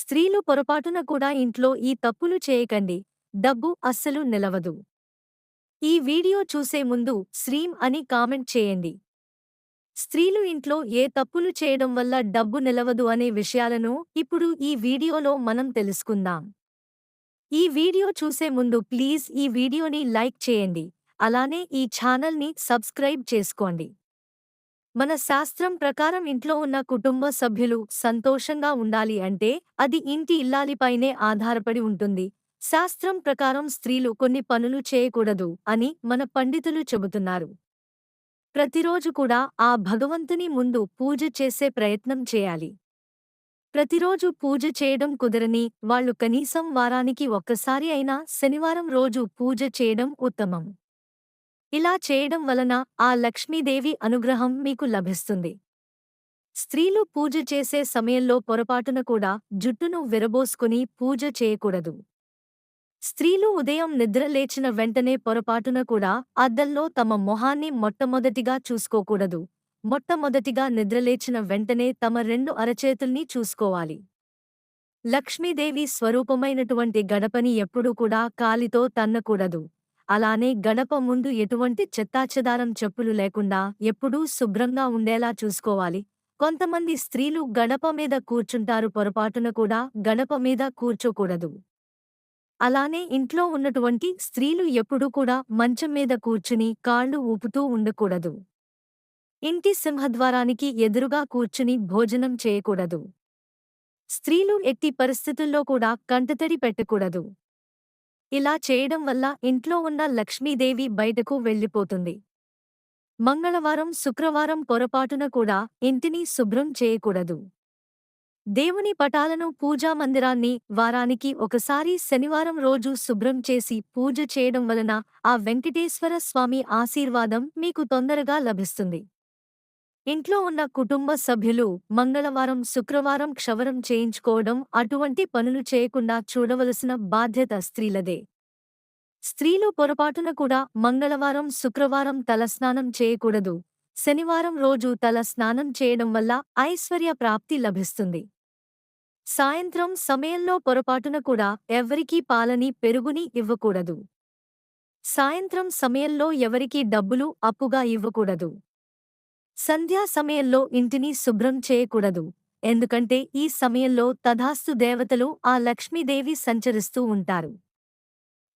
స్త్రీలు పొరపాటున కూడా ఇంట్లో ఈ తప్పులు చేయకండి. డబ్బు అస్సలు నిలవదు. ఈ వీడియో చూసే ముందు శ్రీం అని కామెంట్ చేయండి. స్త్రీలు ఇంట్లో ఏ తప్పులు చేయడం వల్ల డబ్బు నిలవదు అనే విషయాలను ఇప్పుడు ఈ వీడియోలో మనం తెలుసుకుందాం. ఈ వీడియో చూసే ముందు ప్లీజ్ ఈ వీడియోని లైక్ చేయండి. అలానే ఈ ఛానల్ని సబ్స్క్రైబ్ చేసుకోండి. మన శాస్త్రం ప్రకారం ఇంట్లో ఉన్న కుటుంబ సభ్యులు సంతోషంగా ఉండాలి అంటే అది ఇంటి ఇల్లాలిపైనే ఆధారపడి ఉంటుంది. శాస్త్రం ప్రకారం స్త్రీలు కొన్ని పనులు చేయకూడదు అని మన పండితులు చెబుతున్నారు. ప్రతిరోజు కూడా ఆ భగవంతుని ముందు పూజ చేసే ప్రయత్నం చేయాలి. ప్రతిరోజు పూజ చేయడం కుదరని వాళ్ళు కనీసం వారానికి ఒక్కసారి అయినా శనివారం రోజు పూజ చేయడం ఉత్తమం. ఇలా చేయడం వలన ఆ లక్ష్మీదేవి అనుగ్రహం మీకు లభిస్తుంది. స్త్రీలు పూజ చేసే సమయంలో పొరపాటున కూడా జుట్టును విరబోసుకుని పూజ చేయకూడదు. స్త్రీలు ఉదయం నిద్రలేచిన వెంటనే పొరపాటున కూడా అద్దంలో తమ మొహాన్ని మొట్టమొదటిగా చూసుకోకూడదు. మొట్టమొదటిగా నిద్రలేచిన వెంటనే తమ రెండు అరచేతుల్ని చూసుకోవాలి. లక్ష్మీదేవి స్వరూపమైనటువంటి గడపని ఎప్పుడూ కూడా కాలితో తన్నకూడదు. అలానే గడప ముందు ఎటువంటి చెత్తాచెదారం చెప్పులు లేకుండా ఎప్పుడూ శుభ్రంగా ఉండేలా చూసుకోవాలి. కొంతమంది స్త్రీలు గడప మీద కూర్చుంటారు పొరపాటున కూడా గడప మీద కూర్చోకూడదు. అలానే ఇంట్లో ఉన్నటువంటి స్త్రీలు ఎప్పుడూ కూడా మంచం మీద కూర్చుని కాళ్ళు ఊపుతూ ఉండకూడదు. ఇంటి సింహద్వారానికి ఎదురుగా కూర్చుని భోజనం చేయకూడదు. స్త్రీలు ఎట్టి పరిస్థితుల్లో కూడా కంటతడి పెట్టకూడదు. ఇలా చేయడం వల్ల ఇంట్లో ఉన్న లక్ష్మీదేవి బయటకు వెళ్ళిపోతుంది. మంగళవారం శుక్రవారం పొరపాటున కూడా ఇంటిని శుభ్రం చేయకూడదు. దేవుని పటాలను పూజా మందిరాన్ని వారానికి ఒకసారి శనివారం రోజు శుభ్రం చేసి పూజ చేయడం వలన ఆ వెంకటేశ్వర స్వామి ఆశీర్వాదం మీకు తొందరగా లభిస్తుంది. ఇంట్లో ఉన్న కుటుంబ సభ్యులు మంగళవారం శుక్రవారం క్షవరం చేయించుకోవడం అటువంటి పనులు చేయకుండా చూడవలసిన బాధ్యత స్త్రీలదే. స్త్రీలు పొరపాటున కూడా మంగళవారం శుక్రవారం తలస్నానం చేయకూడదు. శనివారం రోజు తల స్నానం చేయడం వల్ల ఐశ్వర్య ప్రాప్తి లభిస్తుంది. సాయంత్రం సమయంలో పొరపాటున కూడా ఎవ్వరికీ పాలని పెరుగుని ఇవ్వకూడదు. సాయంత్రం సమయంలో ఎవరికీ డబ్బులు అప్పుగా ఇవ్వకూడదు. సంధ్యా సమయంలో ఇంటిని శుభ్రం చేయకూడదు. ఎందుకంటే ఈ సమయంలో తథాస్తు దేవతలు ఆ లక్ష్మీదేవి సంచరిస్తూ ఉంటారు.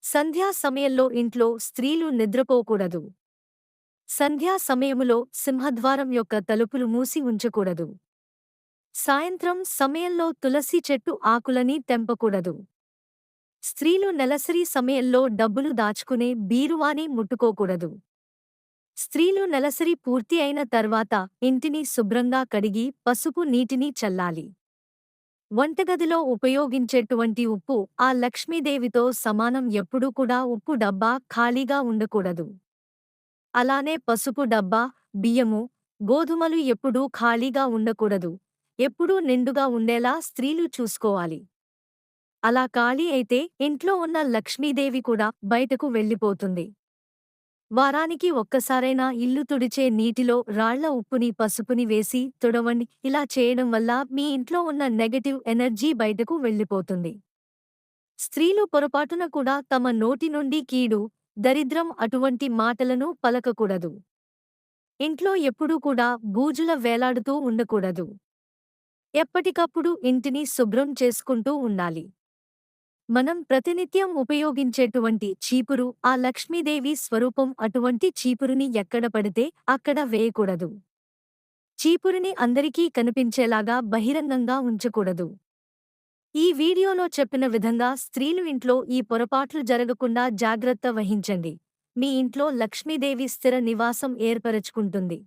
సంధ్యా సమయంలో ఇంట్లో స్త్రీలు నిద్రపోకూడదు. సంధ్యా సమయములో సింహద్వారం యొక్క తలుపులు మూసి ఉంచకూడదు. సాయంత్రం సమయంలో తులసి చెట్టు ఆకులని తెంపకూడదు. స్త్రీలు నెలసరి సమయంలో డబ్బులు దాచుకునే బీరువాని ముట్టుకోకూడదు. స్త్రీలు నెలసరి పూర్తి అయిన తర్వాత ఇంటిని శుభ్రంగా కడిగి పసుపు నీటిని చల్లాలి. వంటగదిలో ఉపయోగించేటువంటి ఉప్పు ఆ లక్ష్మీదేవితో సమానం ఎప్పుడూ కూడా ఉప్పు డబ్బా ఖాళీగా ఉండకూడదు. అలానే పసుపు డబ్బా బియ్యము గోధుమలు ఎప్పుడూ ఖాళీగా ఉండకూడదు. ఎప్పుడూ నిండుగా ఉండేలా స్త్రీలు చూసుకోవాలి. అలా ఖాళీ అయితే ఇంట్లో ఉన్న లక్ష్మీదేవి కూడా బయటకు వెళ్ళిపోతుంది. వారానికి ఒక్కసారైనా ఇల్లు తుడిచే నీటిలో రాళ్ళ ఉప్పుని పసుపుని వేసి తుడవండి. ఇలా చేయడం వల్ల మీ ఇంట్లో ఉన్న నెగటివ్ ఎనర్జీ బయటకు వెళ్ళిపోతుంది. స్త్రీలు పొరపాటున కూడా తమ నోటి నుండి కీడు దరిద్రం అటువంటి మాటలను పలకకూడదు. ఇంట్లో ఎప్పుడూ కూడా బూజుల వేలాడుతూ ఉండకూడదు. ఎప్పటికప్పుడు ఇంటిని శుభ్రం చేసుకుంటూ ఉండాలి. మనం ప్రతినిత్యం ఉపయోగించేటువంటి చీపురు ఆ లక్ష్మీదేవి స్వరూపం అటువంటి చీపురుని ఎక్కడ పడితే అక్కడ వేయకూడదు. చీపురుని అందరికీ కనిపించేలాగా బహిరంగంగా ఉంచకూడదు. ఈ వీడియోలో చెప్పిన విధంగా స్త్రీలు ఇంట్లో ఈ పొరపాట్లు జరగకుండా జాగ్రత్త వహించండి. మీ ఇంట్లో లక్ష్మీదేవి స్థిర నివాసం ఏర్పరచుకుంటుంది.